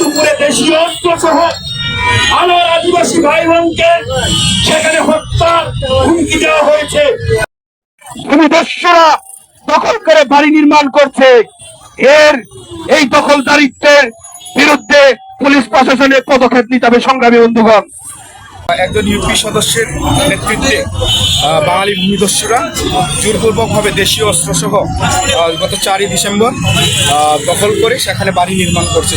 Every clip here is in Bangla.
দুপুরে দেশীয় অস্ত্র সহ আমার আদিবাসী ভাই বোনকে সেখানে হত্যা হুমকি দেওয়া হয়েছে। ভূমিদস্যরা দখল করে বাড়ি নির্মাণ করছে। এর এই দখলদারিত্বের বিরুদ্ধে পুলিশ প্রশাসনের পদক্ষেপ নিতে হবে সংগ্রামী বন্ধুগণ। একজন ইউপি সদস্যের নেতৃত্বে বাঙালি ভূমিদস্যুরা জোরপূর্বকভাবে দেশীয় অস্ত্রসহ গত চারই ডিসেম্বর দখল করে সেখানে বাড়ি নির্মাণ করছে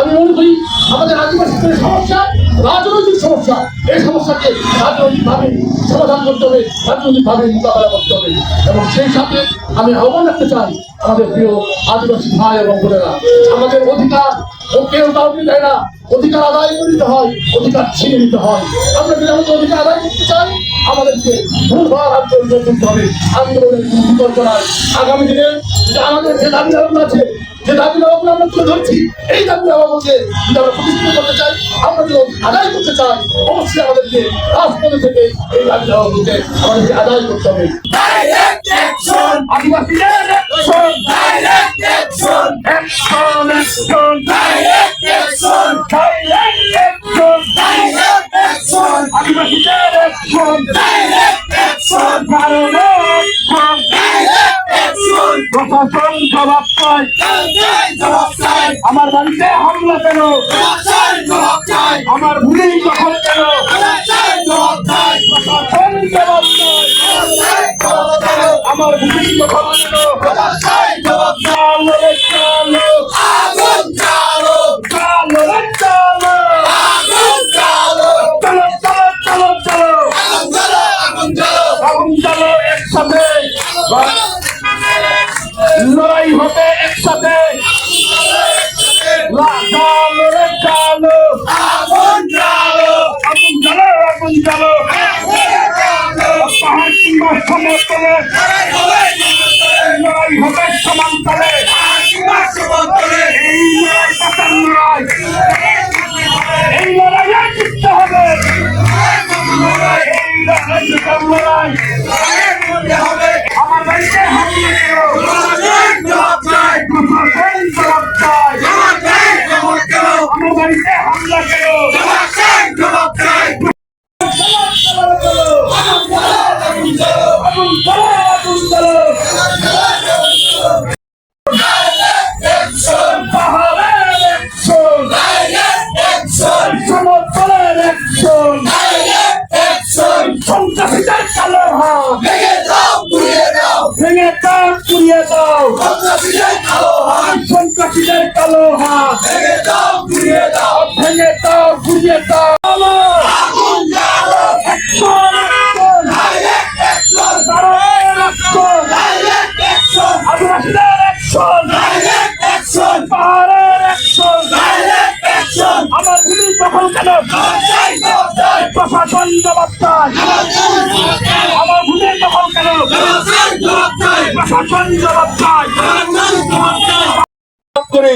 আমি আমাদের আমি আহ্বান রাখতে চাই আমাদের প্রিয় আদিবাসী ভাই এবং বোনেরা, আমাদের অধিকার কেউ কাউকে দেয় না। অধিকার আদায় করে নিতে হয় অধিকার ছিনে নিতে হয়। আমরা যদি আমাদের অধিকার আদায় করতে চাই আমাদেরকে ভুলভাল আন্দোলন করতে হবে। আন্দোলনের বিকল্প আগামী দিনে আমাদের যে দাবি দাবি আছে যে দাবি দাবাগুলো আমরা তুলে ধরছি এই দাবি দাবাগুলোকে যদি আমরা প্রতিষ্ঠিত করতে চাই আমরা যদি আদায় করতে চাই অবশ্যই আমাদেরকে রাজপথে থেকে এই দাবি দাবাগুলোকে আমাদেরকে আদায় করতে হবে। আদিবাসীদের প্রশাসন জবাব চাই জবাব চাই আমার বাড়িতে হামলা কেন? আমার ভুলি দখল কেন? প্রশাসন জবাব জবাব চাই আমার ভুলি দখল কেন? লড়াই হবে একসাথে। লা- চালো রে আগুন কিংবা সমতলে, লড়াই হবে সমান্তরে। এই লড়াই পাতার এই লড়াইয়ে জিততে হবে। লড়াই। সন্ত্রাসীদের কালো হাত। ভেঙে দাও পুড়িয়ে দাও। ভেঙে দাও পুড়িয়ে দাও আমার ভূমি দখল কেন? প্রশাসন জবাব চাই আমার ভূমি দখল কেন করে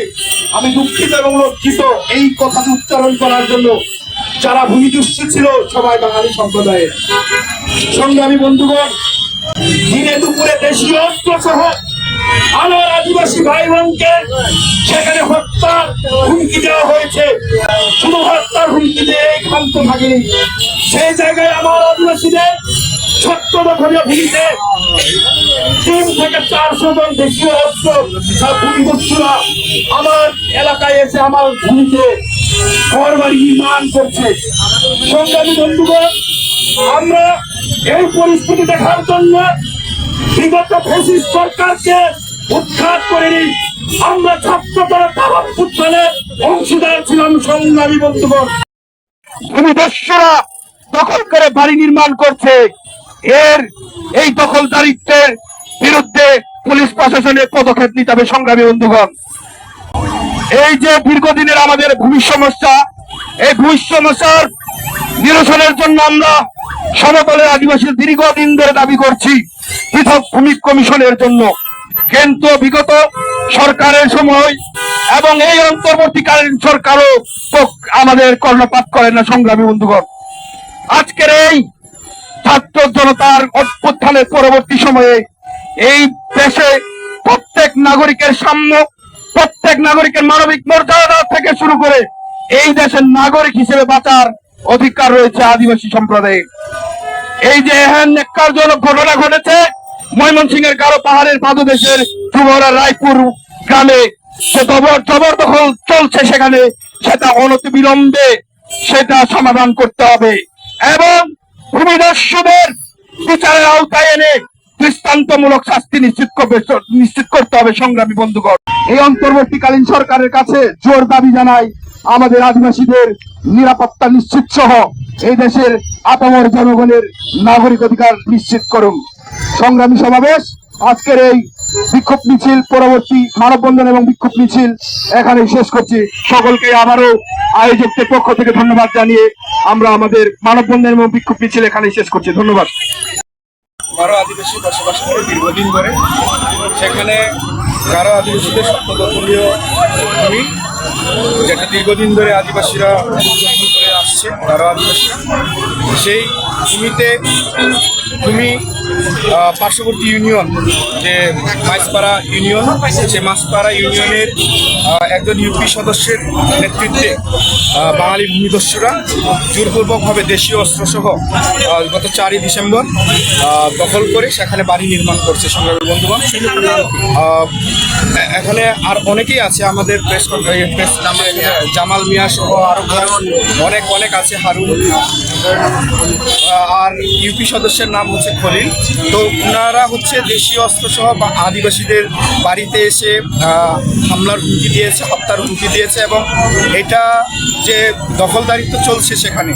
আমি দুঃখিত এবং লজ্জিত এই কথাটি উচ্চারণ করার জন্য যারা ভূমি ভূমিদস্যু ছিল সবাই বাঙালি সম্প্রদায়ের। সংগ্রামী বন্ধুগণ, দিনে দুপুরে দেশীয় অস্ত্র সহ আমার আদিবাসী ভাই বোনকে সেখানে হত্যা হুমকি দেওয়া হয়েছে। শুধু হত্যার হুমকি দিয়ে এই ক্ষান্ত থাকেনি সেই জায়গায় আমার আদিবাসীদের সত্য দখলীয় ভূমিতে তিন থেকে চারশো জন দেশীয় অস্ত্র ভূমিদস্যুরা আমার এলাকায় এসে আমার ভূমিতে ঘর বাড়ি নির্মাণ করছে। সংগ্রামী বন্ধুগণ, আমরা এই পরিস্থিতি দেখার জন্য বিগত ফেসিস সরকারকে উৎখাত করেনি। আমরা ছাত্র দলের তাবাব উত্থানের অংশীদার ছিলাম সংগ্রামী বন্ধুগণ। ভূমিদস্যুরা দখল করে বাড়ি নির্মাণ করছে। এর এই দখলদারিত্বের বিরুদ্ধে পুলিশ প্রশাসনের পদক্ষেপ নিতে হবে সংগ্রামী বন্ধুগণ। এই যে দীর্ঘদিনের আমাদের ভূমি সমস্যা, এই ভূমি সমস্যার নিরসনের জন্য আমরা সমতলের আদিবাসী দীর্ঘদিন ধরে দাবি করছি পৃথক ভূমি কমিশনের জন্য। কিন্তু বিগত সরকারের সময় এবং এই অন্তর্বর্তীকালীন সরকারও তো আমাদের কর্ণপাত করে না সংগ্রামী বন্ধুগণ। আজকের এই ছাত্র জনতার অভ্যুত্থানের পরবর্তী সময়ে এই দেশে প্রত্যেক নাগরিকের সাম্য, প্রত্যেক নাগরিকের মানবিক মর্যাদা থেকে শুরু করে এই দেশের নাগরিক হিসেবে বাঁচার অধিকার রয়েছে আদিবাসী সম্প্রদায়ে। এই যে এহেন ঘটনা ঘটেছে ময়মনসিং ময়মনসিংহের গারো পাহাড়ের পাদদেশের চুমরা রায়পুর গ্রামে সে জবর জবরদখল চলছে সেখানে, সেটা অনতি বিলম্বে সেটা সমাধান করতে হবে। এবং ভূমিদস্যুদের বিচারের আওতায় এনে দৃষ্টান্তমূলক শাস্তি নিশ্চিত করবে নিশ্চিত করতে হবে সংগ্রামী বন্ধুগণ। এই অন্তর্বর্তীকালীন সরকারের কাছে জোর দাবি জানাই আমাদের আদিবাসীদের নিরাপত্তা নিশ্চিত সহ এই দেশের আপামর জনগণের নাগরিক অধিকার নিশ্চিত করুন। সংগ্রামী সমাবেশ, আজকের এই বিক্ষোভ মিছিল, পরবর্তী মানববন্ধন এবং বিক্ষোভ মিছিল এখানে শেষ করছি। সকলকে আবারও আয়োজকদের পক্ষ থেকে ধন্যবাদ জানিয়ে আমরা আমাদের মানববন্ধন এবং বিক্ষোভ মিছিল এখানে শেষ করছি। ধন্যবাদ। গারো আদিবাসী বসবাস করে দীর্ঘদিন ধরে। সেখানে গারো আদিবাসীদের সপ্তদলীয় ভূমি, যেটা দীর্ঘদিন ধরে আদিবাসীরা করে আসছে গারো আদিবাসীরা। সেই ভূমিতে ভূমি পার্শ্ববর্তী ইউনিয়ন, যে মাইসপাড়া ইউনিয়ন সেই মাসপাড়া ইউনিয়নের একজন ইউপি সদস্যের নেতৃত্বে বাঙালি ভূমিদস্যুরা জোরপূর্বকভাবে দেশীয় অস্ত্রসহ গত চারই ডিসেম্বর দখল করে সেখানে বাড়ি নির্মাণ করছে সংগ্রামী বন্ধুগণ। এখানে আর অনেকেই আছে আমাদের প্রেস প্রেস জামাল মিয়া সহ আরও অনেক অনেক আছে, হারুন আর ইউপি সদস্যের নাম হচ্ছে খলিল। তো ওনারা হচ্ছে দেশীয় অস্ত্র সহ বা আদিবাসীদের বাড়িতে এসে হামলার হুমকি দিয়েছে, হত্যার হুমকি দিয়েছে এবং এটা যে দখলদারিত্ব চলছে সেখানে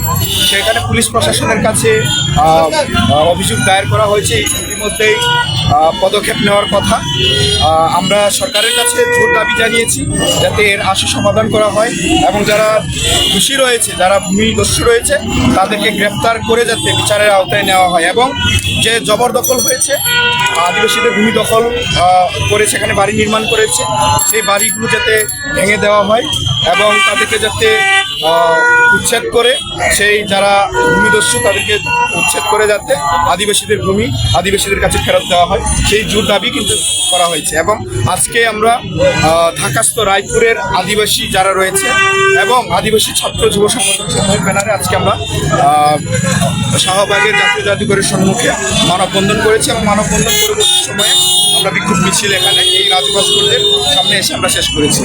সেখানে পুলিশ প্রশাসনের কাছে অভিযোগ দায়ের করা হয়েছে। ইতিমধ্যেই পদক্ষেপ নেওয়ার কথা। আমরা সরকারের কাছে জোর দাবি জানিয়েছি যাতে এর আশু সমাধান করা হয় এবং যারা দোষী রয়েছে, যারা ভূমি দস্যু রয়েছে, তাদেরকে গ্রেপ্তার করে যাতে বিচারের আওতায় নেওয়া হয় এবং যে জবরদখল হয়েছে, আদিবাসীদের ভূমি দখল করে সেখানে বাড়ি নির্মাণ করেছে, সেই বাড়িগুলো যাতে ভেঙে দেওয়া হয় এবং তাদেরকে যাতে উচ্ছেদ করে, সেই যারা ভূমিদস্যু তাদেরকে উচ্ছেদ করে যাতে আদিবাসীদের ভূমি আদিবাসীদের কাছে ফেরত দেওয়া হয়। সেই জোর দাবি কিন্তু করা হয়েছে। এবং আজকে আমরা ঢাকাস্থ রায়পুরের আদিবাসী যারা রয়েছে এবং আদিবাসী ছাত্র যুব সংগঠন ব্যানারে আজকে আমরা শাহবাগের জাতীয় জাদুঘরের সম্মুখে মানববন্ধন করেছি এবং মানববন্ধন পরবর্তী সময়ে আমরা বিক্ষোভ মিছিল এখানে এই রাজভাস্করদের সামনে এসে আমরা শেষ করেছি।